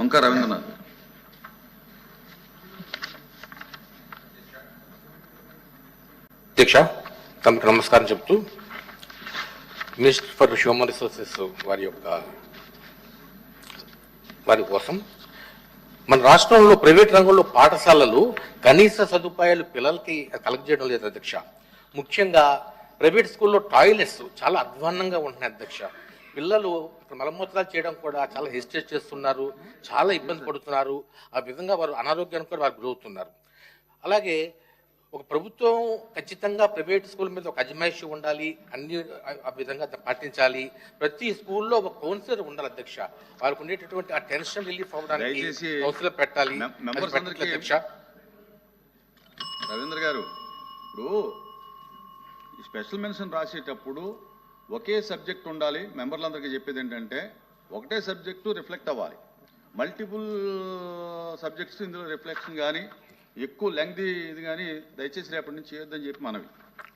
వంక రవీంద్రనాథ్. అధ్యక్ష తమకు నమస్కారం చెప్తూ మినిస్టర్ ఫర్ హ్యూమన్ రిసోర్సెస్ వారి యొక్క వారి కోసం మన రాష్ట్రంలో ప్రైవేట్ రంగంలో పాఠశాలలు కనీస సదుపాయాలు పిల్లలకి కలెక్ట్ చేయడం లేదు అధ్యక్ష. ముఖ్యంగా ప్రైవేట్ స్కూల్లో టాయిలెట్స్ చాలా అధ్వాన్నంగా ఉంటున్నాయి అధ్యక్ష. పిల్లలు మలమూత్రాలు చేయడం కూడా చాలా హెసిటేట్ చేస్తున్నారు చాలా ఇబ్బంది పడుతున్నారు. ఆ విధంగా వారు అనారోగ్యానికి కూడా వారు గురవుతున్నారు. అలాగే ఒక ప్రభుత్వం ఖచ్చితంగా ప్రైవేట్ స్కూల్ మీద ఒక అజమాయిషి ఉండాలి అన్ని ఆ- విధంగా పాటించాలి. ప్రతి స్కూల్లో ఒక కౌన్సిలర్ ఉండాలి అధ్యక్ష. వారికి ఉండేటటువంటి ఆ టెన్షన్ రిలీఫ్ అవ్వడానికి కౌన్సిలర్ పెట్టాలి అధ్యక్ష. రవీంద్ర గారు ఇప్పుడు స్పెషల్ మెన్షన్ రాసేటప్పుడు ఒకే సబ్జెక్ట్ ఉండాలి. మెంబర్లందరికీ చెప్పేది ఏంటంటే ఒకటే సబ్జెక్టు రిఫ్లెక్ట్ అవ్వాలి. మల్టిపుల్ సబ్జెక్ట్స్ ఇందులో రిఫ్లెక్షన్ కానీ ఎక్కువ లెంగ్ది ఇది కానీ దయచేసి రేపటి నుంచి చేయొద్దని చెప్పి మనవి.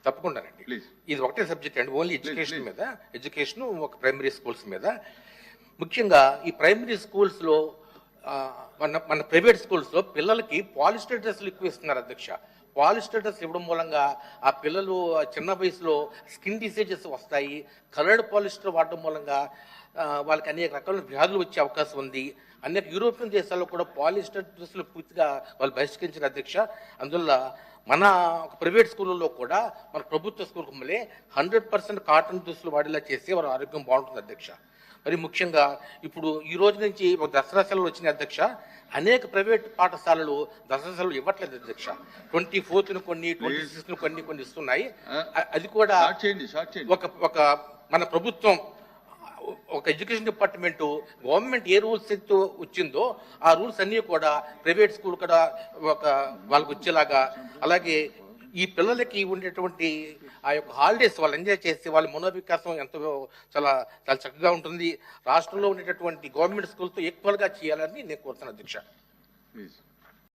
తప్పకుండానండి ప్లీజ్. ఇది ఒకటే సబ్జెక్ట్ అండి. Only education. మీద ఎడ్యుకేషన్ ఒక ప్రైమరీ స్కూల్స్ మీద. ముఖ్యంగా ఈ ప్రైమరీ స్కూల్స్లో మన మన ప్రైవేట్ స్కూల్స్లో పిల్లలకి పాలిస్టర్ డ్రెస్సులు ఎక్కువ ఇస్తున్నారు అధ్యక్ష. పాలిస్టేటస్ ఇవ్వడం మూలంగా ఆ పిల్లలు చిన్న వయసులో స్కిన్ డిసీజెస్ వస్తాయి. కలర్డ్ పాలిస్టర్ వాడడం మూలంగా వాళ్ళకి అనేక రకాల వ్యాధులు వచ్చే అవకాశం ఉంది. అనేక యూరోపియన్ దేశాల్లో కూడా పాలిస్టర్ డ్రెస్సులు పూర్తిగా వాళ్ళు బహిష్కరించిన అధ్యక్ష. అందువల్ల మన ప్రైవేట్ స్కూళ్ళలో కూడా మన ప్రభుత్వ స్కూల్ మళ్ళీ హండ్రెడ్ పర్సెంట్ కాటన్ దుస్తులు వాడేలా చేస్తే వారి ఆరోగ్యం బాగుంటుంది అధ్యక్ష. మరి ముఖ్యంగా ఇప్పుడు ఈ రోజు నుంచి ఒక దసరా సెలవులు వచ్చినాయి అధ్యక్ష. అనేక ప్రైవేట్ పాఠశాలలు దసరా సెలవులు ఇవ్వట్లేదు అధ్యక్ష. ట్వంటీ ఫోర్త్ను కొన్ని ట్వంటీ సిక్స్త్ను కొన్ని కొన్ని ఇస్తున్నాయి. అది కూడా ఒక ఒక మన ప్రభుత్వం ఒక ఎడ్యుకేషన్ డిపార్ట్మెంట్ గవర్నమెంట్ ఏ రూల్స్ అయితే వచ్చిందో ఆ రూల్స్ అన్నీ కూడా ప్రైవేట్ స్కూల్ కూడా ఒక వాళ్ళకి వచ్చేలాగా అలాగే ఈ పిల్లలకి ఉండేటువంటి ఆ యొక్క హాలిడేస్ వాళ్ళు ఎంజాయ్ చేసి వాళ్ళ మనోవికాసం ఎంతో చాలా చాలా చక్కగా ఉంటుంది. రాష్ట్రంలో ఉండేటటువంటి గవర్నమెంట్ స్కూల్తో ఈక్వల్గా చేయాలని నేను కోరుతున్నాను అధ్యక్ష. ప్లీజ్